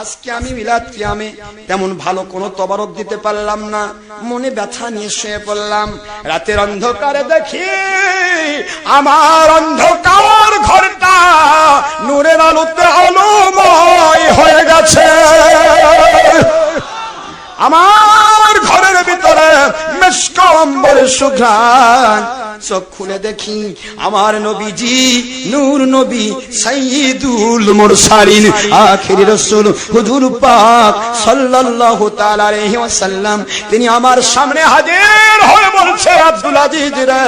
আজকে আমি মিলাদ কিয়ামে তেমন ভালো কোনো তবারক দিতে পারলাম না। মনে ব্যথা নিয়ে শুয়ে পড়লাম। রাতের অন্ধকারে দেখি আমার অন্ধকার ঘরটা নূরের আলোতে আলোময় হয়ে গেছে। আমার ঘরের ভিতরে মেসকম্বর সুঘ্রাণ। চোখ খুলে দেখি আমার নবীজি, নূর নবী, সাইয়্যিদুল মুরসালিন, আখির রাসূল, হুজুর পাক সাল্লাল্লাহু তাআলা আলাইহি ওয়াসাল্লাম। তিনি আমার সামনে হাজির হয়ে বলছে, আব্দুল আজিজ রে,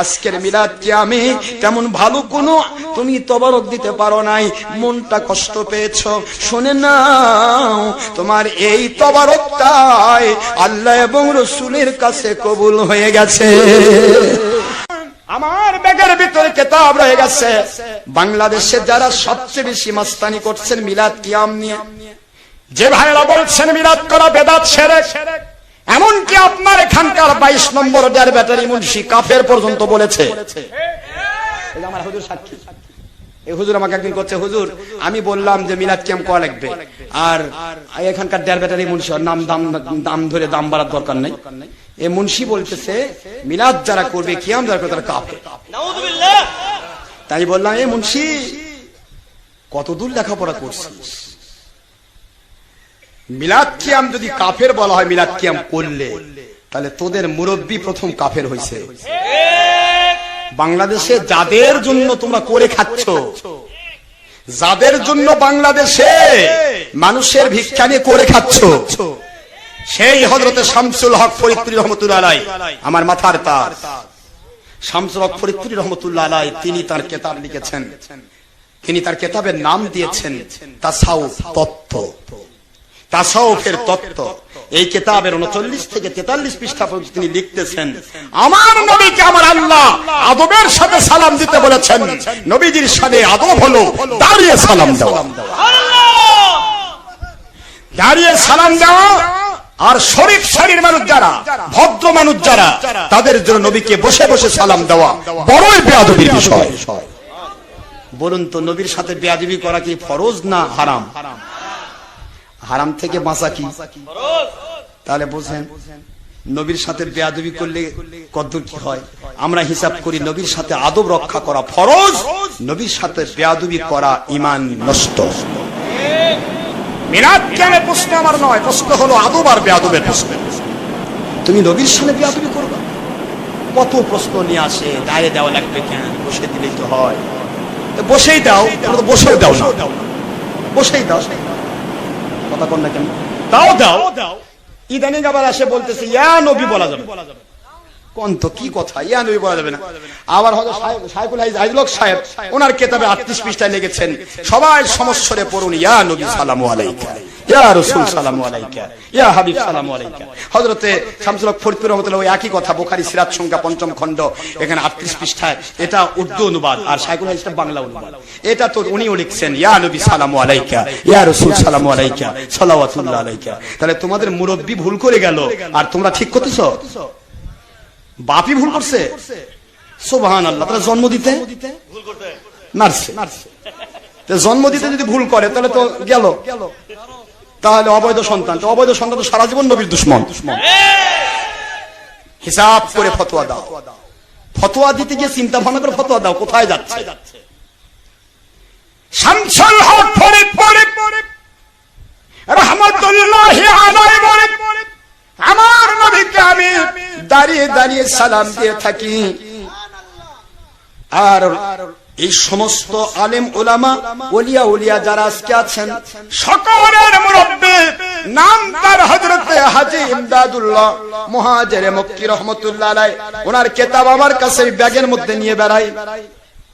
আজকের মিলাদ কি আমি তেমন ভালো কোনো তুমি তবরক দিতে পারো নাই। মনটা কষ্ট পেয়েছ। শুনে নাও, তোমার এই তবরকটাই আল্লাহ এবং রসুলের কাছে কবুল হয়ে গেছে। আমার ব্যাগের ভিতরে কেতাব রয়ে গেছে। বাংলাদেশে যারা সবচেয়ে বেশি মাস্তানি করছেন মিলাদ কিয়াম নিয়ে, যে ভাইরা বলছেন মিলাদ করা বেদাত সেরে এমনকি আপনার এখানকার বাইশ নম্বর ডেয়ার ব্যাটারি মুন্সি কাফের পর্যন্ত বলেছে। আমার হুজুর সাক্ষী। হুজুর আমাকে একদিন করছে হুজুর আমি বললাম যে মিলাদ করা লাগবে। আর এখানকার ব্যাটারি মুন্সি নাম দাম দাম ধরে দাম বাড়ার দরকার নেই। এ মুন্সি বলতেছে মিলাদ যারা করবে কিয়াম যারা করবে তারা নাউযুবিল্লাহ তাই বললাম এ মুন্সি কতদূর লেখাপড়া করছিস? মিলাদ কিয়াম যদি কাফের বলা হয় মিলাদ কিয়াম করলে তাহলে তোদের মুরব্বী প্রথম কাফের হয়েছে বাংলাদেশে যাদের জন্য তোমরা করে খাচ্ছ, যাদের জন্য বাংলাদেশে মানুষের ভিক্ষা নিয়ে করে খাচ্ছ, সেই হজরতে শামসুল হক ফরিদপুরি রহমতুল্লাহ আলাই, আমার মাথার তার। শামসুল হক ফরিদপুরি রহমতুল্লাহ আলাই, তিনি তার কেতাব লিখেছেন। তিনি তার কেতাবের নাম দিয়েছেন তাসাউফ তত্ত্ব। তাসাউফের তত্ত্ব। এই কেতাবের উনচল্লিশ থেকে তেতাল্লিশ পৃষ্ঠা পর্যন্ত তিনি লিখতেছেন। আমার নবীকে আমার আল্লাহ আদবের সাথে সালাম দিতে বলেছেন। নবীজির সাথে আদব হলো দাঁড়িয়ে সালাম দেওয়া। দাঁড়িয়ে সালাম দেওয়া আর শরীফ শরীর মানুষ যারা ভদ্র মানুষ যারা তাদের জন্য নবীকে বসে বসে সালাম দেওয়া বড়ই বেয়াদবির বিষয়। বলুন তো নবীর সাথে বেয়াদবি করা কি ফরজ না হারাম? হারাম থেকে বাঁচা কি? তাহলে বুঝেন, নবীর সাথে বেয়াদবি করলে কদ্দূর কি হয়? আমরা হিসাব করি নবীর সাথে আদব রক্ষা করা ফরজ, নবীর সাথে বেয়াদবি করা ইমান নষ্ট। তুমি নবীর কত প্রশ্ন নিয়ে আসে বসে দিলেই তো হয়। বসেই দাও দাও বসেই দাও। কথা কন না কেন? দাও দাও। ইদানিং আবার আসে বলতেছে ইয়া নবী বলা যাবে। কোন তো কি কথা? ইয়া নবী বলা যাবে না। আবার হয়তো সাইফুল সাহেব, ওনার কেতাবে আটত্রিশ পৃষ্ঠায় সবাই সমস্বরে পড়ুন, ইয়া নবী সালামু আলাইকা, ইয়া আলাইকা, ইয়া হাবিব আলাইকা। ফরিদপুর ওই একই কথা সিরাত সংখ্যা পঞ্চম খণ্ড, এখানে আটত্রিশ পৃষ্ঠায়, এটা উর্দু অনুবাদ, আর সাইফুল হাইজটা বাংলা অনুবাদ। এটা তো উনিও লিখছেন, ইয়া নবী সালামু আলাইকা, ইয়া রাসূল সালামু আলাইকা, সালাওয়াতুল্লাহ আলাইকা। তাহলে তোমাদের মুরব্বি ভুল করে গেল, আর তোমরা ঠিক করতেছো? বাপই ভুল করছে? সোবাহান আল্লাহ তাহলে জন্ম দিতে? ভুল নার্সে জন্ম দিতে যদি ভুল করে তাহলে তো গেল। তাহলে অবৈধ সন্তান তো অবৈধ সন্তান তো সারা জীবন নবীর দুশ্মন। হিসাব করে ফতোয়া দাও। ফতোয়া দিতে গিয়ে চিন্তা ভাবনা করে ফতোয়া দাও কোথায় যাচ্ছে? শামসুল হক ফরিদপুর রহমতুল্লাহি আলাইহি বলে আমার নবীকে আমি দাঁড়িয়ে দাঁড়িয়ে সালাম দিয়ে থাকি। আর এই সমস্ত আলেম ওলামা, ওলিয়া উলিয়া যারা আজকে আছেন, সকলের মুরব্বী, নাম তার হজরতে হাজি ইমদাদুল্লাহ মহাজের মক্কি রহমতুল্লাহ ওনার কেতাব আমার কাছে ব্যাগের মধ্যে নিয়ে বেড়াই।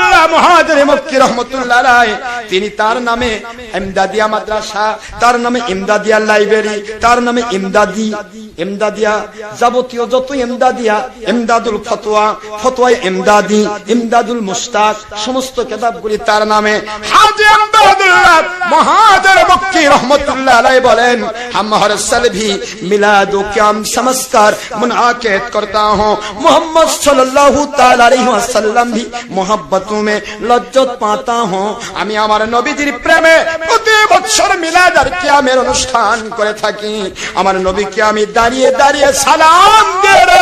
আমদাদুল্লাহ মুহাজির মক্কি রহমাতুল্লাহ আলাইহি তিনি তার নামে ইমদাদিয়া মাদ্রাসা তার নামে ইমদাদিয়া লাইব্রেরি তার নামে ইমদাদি ইমদাদিয়া যাবতীয় যত ইমদাদিয়া ইমদাদুল ফতোয়া ফতোয়া ইমদাদি ইমদাদুল মুস্তাক সমস্ত কিতাবগুলি তার নামে হাজি আমদাদুল্লাহ মহাদের মক্কি রহমতুল্লাহ আলাই বলেন हम हर साल भी मिलाद क्याम समझकर मुनाकेद करता हूँ मोहम्मद सल्लल्लाहु ताला अलैहि वसल्लम भी मोहब्बतों তুমি লজ্জত পাতা হো আমি আমার নবীজির প্রেমে প্রতি বছর মিলাদ আর কিয়ামের অনুষ্ঠান করে থাকি। আমার নবীকে আমি দাঁড়িয়ে দাঁড়িয়ে সালাম দিয়ে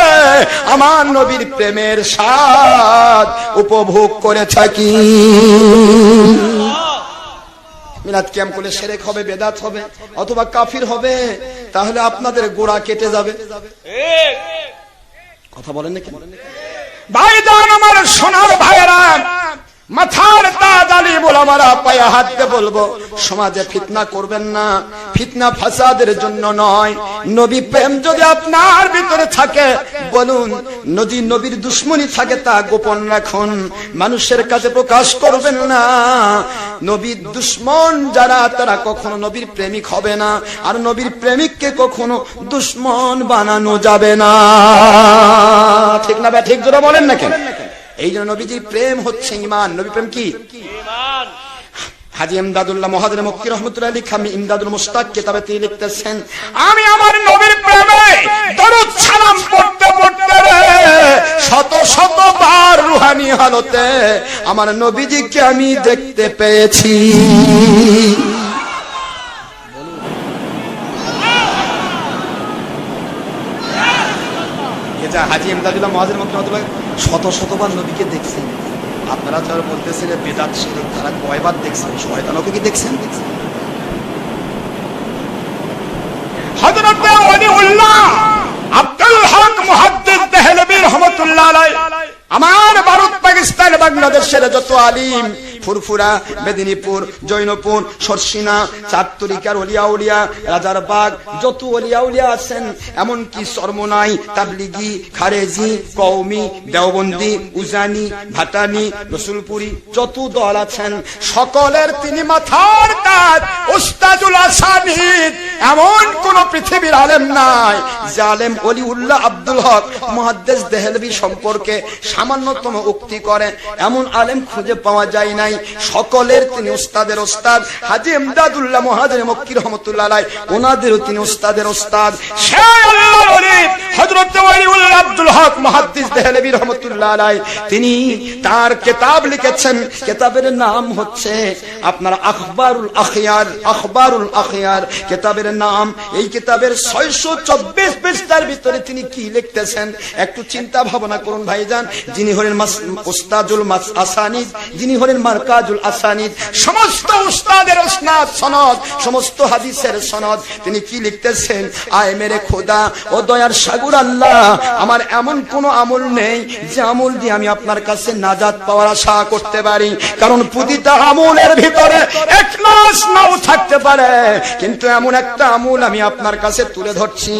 আমার নবীর প্রেমের স্বাদ উপভোগ করে থাকি। মিলাদ ক্যাম্প করলে সেরেক হবে বেদাত হবে অথবা কাফির হবে তাহলে আপনাদের গোড়া কেটে যাবে। কথা বলেন নাকি ভাই দান আমার সোনার ভাইয়েরা মাথার তাজ আলী বলামারা পায়ে হাত দিয়ে বলব, সমাজে ফিতনা করবেন না, ফিতনা ফাসাদের জন্য নয়। নবী প্রেম যদি আপনার ভিতরে থাকে, বলুন, নদী নবীর দুশ্মনী থাকে তা গোপন রাখুন, মানুষের কাছে প্রকাশ করবেন না। নবীর দুশ্মন যারা, তারা কখনো নবীর প্রেমিক হবে না, আর নবীর প্রেমিককে কখনো দুশ্মন বানানো যাবে না। ঠিক না বা ঠিক জোরে বলেন না কেন? এই জন্য নবীজির প্রেম হচ্ছে ইমান নবী প্রেম কি? হাজি ইমদাদুল্লাহ মহাদের মক্কি রহমতুল্লাহ আলী খামি ইমদাদুল মুস্তাক কিতাবে তিনি লিখতেছেন আমি আমার নবীর প্রেমে দরুদ সালাম পড়তে পড়তে শত শত বার রুহানি হালতে আমার নবীজিকে আমি দেখতে পেয়েছি। হাজি ইমদাদুল্লাহ মহাজের মক্কি রহমতুল্লাহ শত শতবার নবীকে দেখছেন। আপনারা যারা বলতেছেন বেদাত শিরিক, তারা কয়বার দেখছেন? শয়তানকে কি দেখছেন? আলাইহি, আমার ভারত, পাকিস্তান, বাংলাদেশের যত আলিম ফুরফুরা, মেদিনীপুর, জৈনপুর, সরসিনা চারতরিকার অলিয়া উলিয়া, রাজার বাগ, যত অলিয়া উলিয়া আছেন, এমনকি সর্বনাই তাবলিগি, খারেজি কৌমি দেওবন্দি, উজানি, ভাটানি, রসুলপুরি, যত দল আছেন, সকলের তিনি মাথার কাজ উস্তাদুল আসানিদ এমন কোন পৃথিবীর আলেম নাই যে আলেম অলি উল্লাহ আব্দুল হক মহাদ্দেশ দেহলবি সম্পর্কে সামান্যতম উক্তি করে এমন আলেম খুঁজে পাওয়া যায় নাই। সকলের তিনি উস্তাদের ওস্তাদ হাজি এমদাদুল্লাহ মহাজের মক্কি রহমতুল্লাহ ওনাদেরও তিনি উস্তাদের ওস্তাদ ওলিউল্লাহ আব্দুল হক রহমাতুল্লাহ আলাই, তিনি তার কিতাব লিখেছেন। কিতাবের নাম হচ্ছে আপনার আখবারুল আখিয়ার আখবারুল আখিয়ার। কিতাবের নাম, এই কিতাবের 624 পৃষ্ঠার ভিতরে তিনি কি লিখতেছেন? একটু চিন্তা ভাবনা করুন ভাইজান। যিনি হলেন মাস আসানিদ, যিনি হলেন মার্কাজুল আসানিদ, সমস্ত উস্তাদের ওসনাদ সনদ, সমস্ত হাদিসের সনদ তিনি কি লিখতেছেন? আয় মেরে খোদা, ও দয়ার সাগর আল্লাহ আমার এমন কোন আমল নেই যে আমল দিয়ে আমি আপনার কাছে নাজাত পাওয়ার আশা করতে পারি। কারণ প্রতিটা আমলের ভিতরে একলাস নাও থাকতে পারে। কিন্তু এমন একটা আমল আমি আপনার কাছে তুলে ধরছি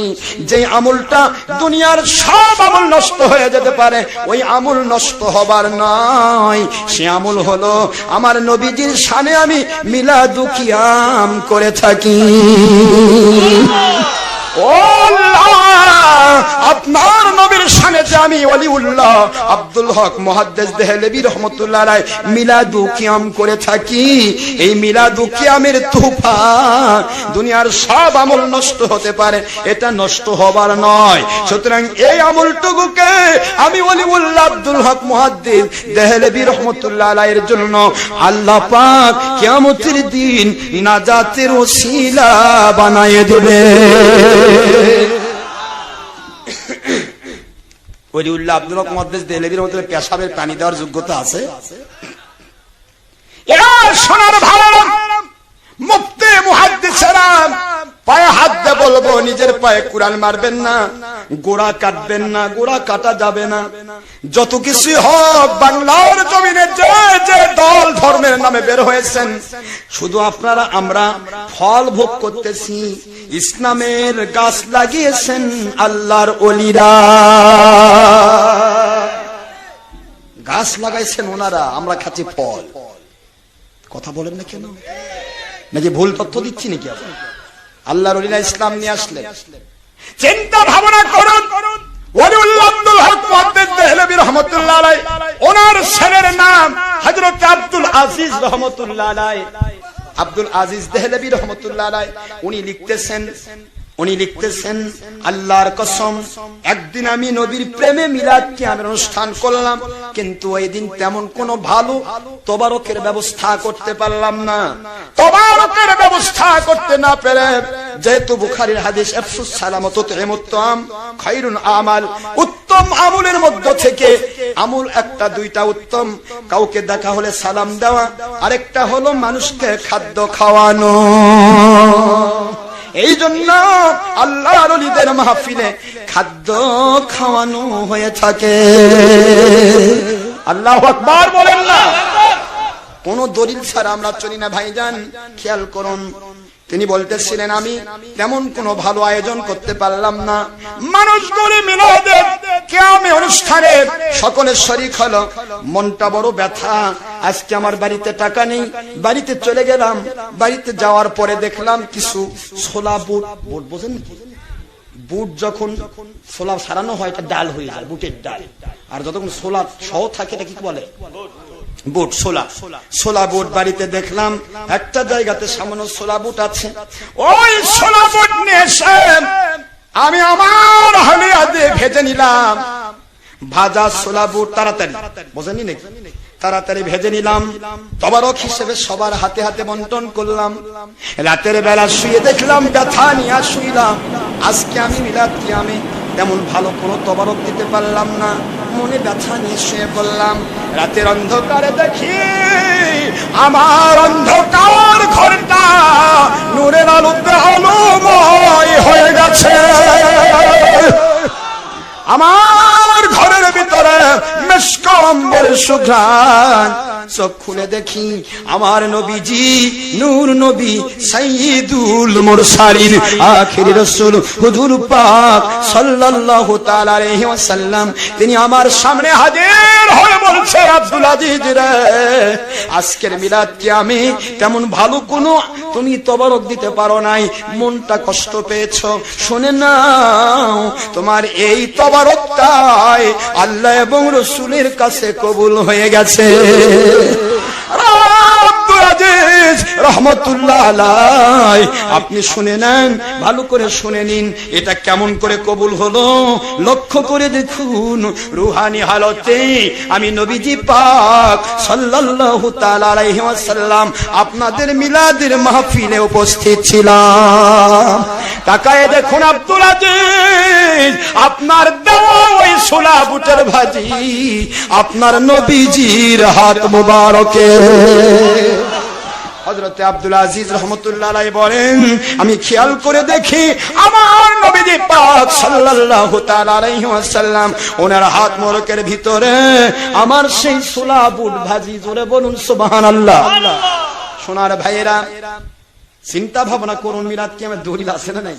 যে আমলটা দুনিয়ার সব আমল নষ্ট হয়ে যেতে পারে। ওই আমল নষ্ট হবার নয় সে আমল হলো আমার নবীজির সামনে আমি মিলা মিলাদুকিয়াম করে থাকি। ও আল্লাহ, আপনার নবীর সামনে যে আমি অলিউল্লাহ আব্দুল হক মহাদ্দেশ দেহলেবি রহমতুল্লাহ রায় মিলাদু কিয়াম করে থাকি। এই মিলাদু কিয়ামের তুফান দুনিয়ার সব আমল নষ্ট হতে পারে, এটা নষ্ট হবার নয়। সুতরাং এই আমলটুকুকে আমি অলিউল্লাহ আব্দুল হক মহাদ্দিস দেহলেবি রহমতুল্লাহ আলাইয়ের জন্য আল্লাহ পাক কিয়ামতের দিন নাজাতের ওসিলা বানায় দেবে। ওলিউল্লাহ আব্দুল হক মহাদ্দেশ দেহলেবির মধ্যে পেশাবের পানি দেওয়ার যোগ্যতা আছে। এরা সোনার ভাড়া মুক্তি মুহাদ্দিসেরা পায়ে হাত দিয়ে বলব, নিজের পায়ে কুরআন মারবেন না, গোড়া কাটবেন না, গোড়া কাটা যাবে না। যত কিছু হোক, বাংলার জমিনে যে যে দল ধর্মের নামে বের হয়েছেন, শুধু আপনারা, আমরা ফল ভোগ করতেছি, ইসলামের গাছ লাগিয়েছেন আল্লাহর অলিরা। গাছ লাগাইছেন ওনারা, আমরা খাচ্ছি ফল। কথা বলেন না কেন? নাকি ভুল তথ্য দিচ্ছি নাকি আপনি আল্লাহর অলিরা ইসলাম নিয়ে আসলেন চিন্তা ভাবনা করুন। ওলিউল্লাহ আব্দুল হক মুহাদ্দিস দেহলভী রহমাতুল্লাহ আলাইহি ওনার ছেলের নাম হযরত আব্দুল আজিজ রহমাতুল্লাহ আলাইহি আব্দুল আজিজ দেহলবি রহমতুল্লাহ আলাই উনি লিখতেছেন উনি লিখতেছেন, আল্লাহর কসম, একদিন আমি নবীর প্রেমে মিলাদ কিয়ামের অনুষ্ঠান করলাম, কিন্তু ওই দিন তেমন কোনো ভালো তবারকের ব্যবস্থা করতে পারলাম না। তবারকের ব্যবস্থা করতে না পেরে যেহেতু বুখারীর হাদিস আফসুস সালামত তেমুত্তম খাইরুন আমাল। উত্তম আমলের মধ্য থেকে আমল একটা, দুইটা উত্তম। কাউকে দেখা হলে সালাম দেওয়া, আরেকটা হলো মানুষকে খাদ্য খাওয়ানো। এই জন্য আল্লাহ রলিদের মাহফিলে খাদ্য খাওয়ানো হয়ে থাকে। আল্লাহ বলেন না। কোন দলিল ছাড়া আমরা চলি না, ভাইজান। খেয়াল করুন তিনি বলতেছিলেন, আমি তেমন কোন ভালো আয়োজন করতে পারলাম না। মানুষ করে মিলাদের অনুষ্ঠানে সকলের শরিক হলো। মনটা বড় ব্যথা। আজকে আমার বাড়িতে টাকা নেই। বাড়িতে চলে গেলাম। বাড়িতে যাওয়ার পরে দেখলাম কিছু ছোলা বুট। বুট বোঝেন বুট যখন ছোলা সারানো হয় ডাল হয়ে যায়, বুটের ডাল। আর যতক্ষণ ছোলা সহ থাকে, এটা কি বলে? বুট, সোলা। সোলা বুট বাড়িতে দেখলাম, একটা জায়গাতে সামান্য সোলা বুট আছে। ওই সোলা বুট নিয়ে আমি আমার হালিয়া দিয়ে ভেজে নিলাম। ভাজা সোলা বুট তাড়াতাড়ি। বোঝেনি নাকি? তাড়াতাড়ি ভেজে নিলাম। তবারক হিসেবে সবার হাতে হাতে বন্টন করলাম। রাতের বেলা শুয়ে দেখলাম, ব্যথা নিয়ে শুইলাম। আজকে আমি মিলাদ কি আমি তেমন ভালো কোনো তবারক দিতে পারলাম না। মনে ব্যথা নিয়ে বললাম, রাতের অন্ধকারে দেখি, আমার অন্ধকার ঘরটা নূরের আলোতে আলোময় হয়ে গেছে। আমার ঘরের ভিতরে মেশকম্বের সুঘ্রাণ খুলে দেখি আমার নবীজি, নূর নবী, সাইয়্যিদুল মুরসালিন, আখির রাসূল, হুজুর পাক সাল্লাল্লাহু তাআলা আলাইহি ওয়াসাল্লাম। তিনি আমার সামনে হাজির হয়ে বলছে আব্দুল আজিজ রে, আজকের মিলাদ কি আমি তেমন ভালো কোনো তুমি তবারক দিতে পারো নাই, মনটা কষ্ট পেয়েছ। শুনে নাও, তোমার এই তবারকটাই আল্লাহ এবং রসুলের কাছে কবুল হয়ে গেছে। আপনি শুনে নেন, ভালো করে শুনে নিন, এটা কেমন করে কবুল হলো? লক্ষ্য করে দেখুন, রুহানি হালতে আমি নবীজি পাক সাল্লাল্লাহু আপনাদের মিলাদের মাহফিলে উপস্থিত ছিলাম। তাকায় দেখুন আব্দুল আজিজ আপনার দেওয়া ওই সোলা বুটের ভাজি আপনার নবীজির হাত মুবারকে। হজরতে আব্দুল আজিজ রহমতুল্লাহ বলেন আমি খেয়াল করে দেখি আমার নবীজি পাক সাল্লাল্লাহু তাআলা আলাইহি ওয়াসাল্লাম ওনার হাত মোরকের ভিতরে আমার সেই সোলা বুট ভাজি জোরে বলুন সুবহানাল্লাহ। সোনার ভাইয়েরা চিন্তা ভাবনা করুন মিলাদ কি আমার দলিল আছে না নাই?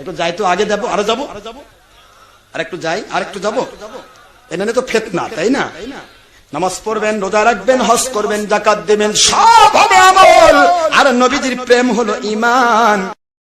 একটু যাই তো, আগে যাব, আরও যাব? আর একটু যাই আর একটু যাব এনে তো ফেতনা, তাই না? নামাজ পড়বেন, রোজা রাখবেন, হজ করবেন জাকাত দেবেন, সব হবে আমল। আর নবীজির প্রেম হলো ইমান